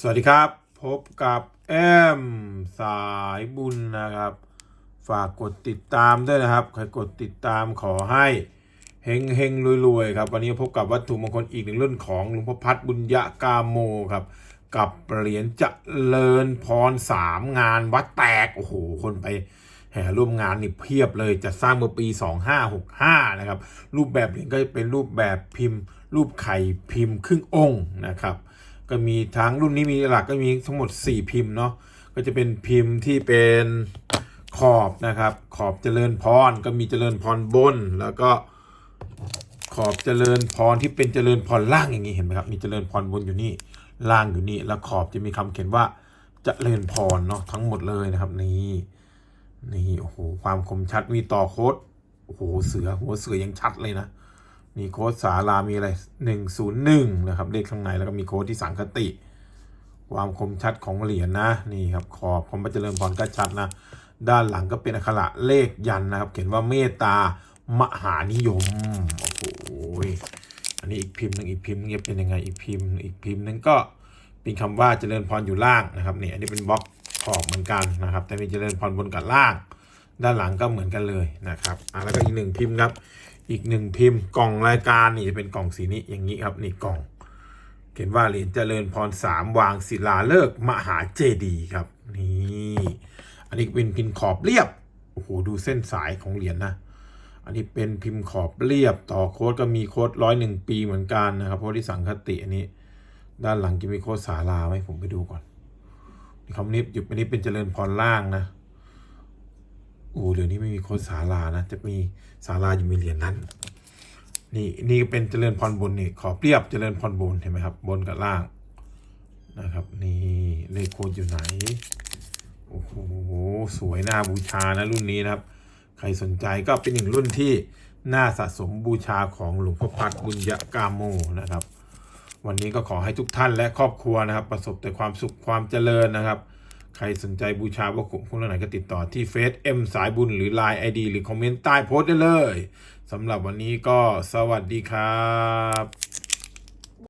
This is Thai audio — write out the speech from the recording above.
สวัสดีครับ พบกับแอมสายบุญนะครับ ฝากกดติดตามด้วยนะครับ ใครกดติดตามขอให้เฮงเฮงรวยๆครับ วันนี้พบกับวัตถุมงคลอีกหนึ่งรุ่นของหลวงพ่อพัดบุญยกาโมครับ กับเหรียญเจริญพรสามงานวัดแตก โอ้โห คนไปแห่ร่วมงานนี่เพียบเลยจะสร้างเมื่อปี 2565 นะครับ รูปแบบเหรียญก็จะเป็นรูปแบบพิมพ์ รูปไข่พิมพ์ครึ่งองค์นะครับ ก็มีทั้งรุ่นนี้มีหลักก็มีทั้งหมด 4 พิมพ์เนาะก็จะเป็นพิมพ์ที่เป็นขอบนะครับ ขอบเจริญพรก็มีเจริญพรบน แล้วก็ขอบเจริญพรที่เป็นเจริญพรล่างอย่างนี้เห็นไหมครับมีเจริญพรบนอยู่นี่ล่างอยู่นี่แล้วขอบจะมีคำเขียนว่าเจริญพรเนาะทั้งหมดเลยนะครับนี่นี่โอ้โหความคมชัดมีต่อโคดโอ้โหเสือหัวเสือยังชัดเลยนะ มีโค้ดสารามีอะไรหนึ่งศูนย์หนึ่งนะครับ เลขข้างในแล้วก็มีโค้ดที่สังคติ ความคมชัดของเหรียญนะนี่ครับขอบของพระเจริญพรก็ชัดนะ ด้านหลังก็เป็นอักขระเลขยันนะครับ เขียนว่าเมตตามหานิยมโอ้โหอันนี้อีกพิมพ์หนึ่งอีกพิมพ์หนึงเป็นยังไงอีกพิมพ์อีกพิมพ์หนึงก็เป็นคำว่าเจริญพรอยู่ล่างนะครับนี่อันนี้เป็นบล็อกขอบเหมือนกันนะครับ แต่มีเจริญพรบนกับล่าง ด้านหลังก็เหมือนกันเลยนะครับอะแล้วก็อีกหนึ่งพิมพ์ครับ อีกหนึ่งพิมพ์กล่องรายการนี่จะเป็นกล่องสีนี้อย่างนี้ครับนี่กล่องเขียนว่าเหรียญเจริญพรสามวางศิลาเลิกมหาเจดีครับนี่อันนี้เป็นพิมพ์ขอบเรียบโอ้โหดูเส้นสายของเหรียญนะอันนี้เป็นพิมพ์ขอบเรียบต่อโค้ดก็มีโค้ดร้อยหนึ่งปีเหมือนกันนะครับโค้ดที่สังคติอันนี้ ด้านหลังจะมีโค้ดสาราไหมผมไปดูก่อนนี่คำนี้อยู่อันนี้เป็นเจริญพรล่างนะ โอ้เดี๋ยวนี้ไม่มีโค้ดสารานะ จะมีสาราอยู่มีเหรียญนั้น นี่นี่เป็นเจริญพรบนนี่ขอเปรียบเจริญพรบนเห็นไหมครับ บนกับล่างนะครับ นี่เลขโค้ดอยู่ไหนโอ้โหสวยน่าบูชานะรุ่นนี้นะครับ ใครสนใจก็เป็นหนึ่งรุ่นที่น่าสะสมบูชาของหลวงพ่อพัดบุญยกาโมนะครับ วันนี้ก็ขอให้ทุกท่านและครอบครัวนะครับ ประสบแต่ความสุขความเจริญนะครับ ใครสนใจบูชาวัตถุมงคลไหนก็ติดต่อที่เฟซเอ็มสายบุญหรือ Line ID หรือคอมเมนต์ใต้โพสต์ได้เลยสำหรับวันนี้ก็สวัสดีครับ